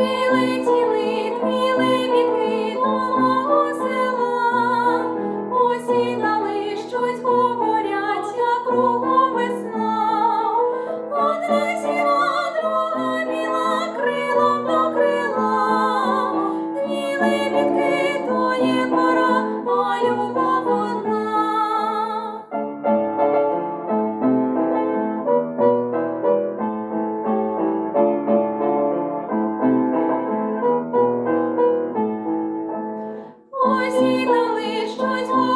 Прилетіли дві лебідки до мого села, посідали щось. choice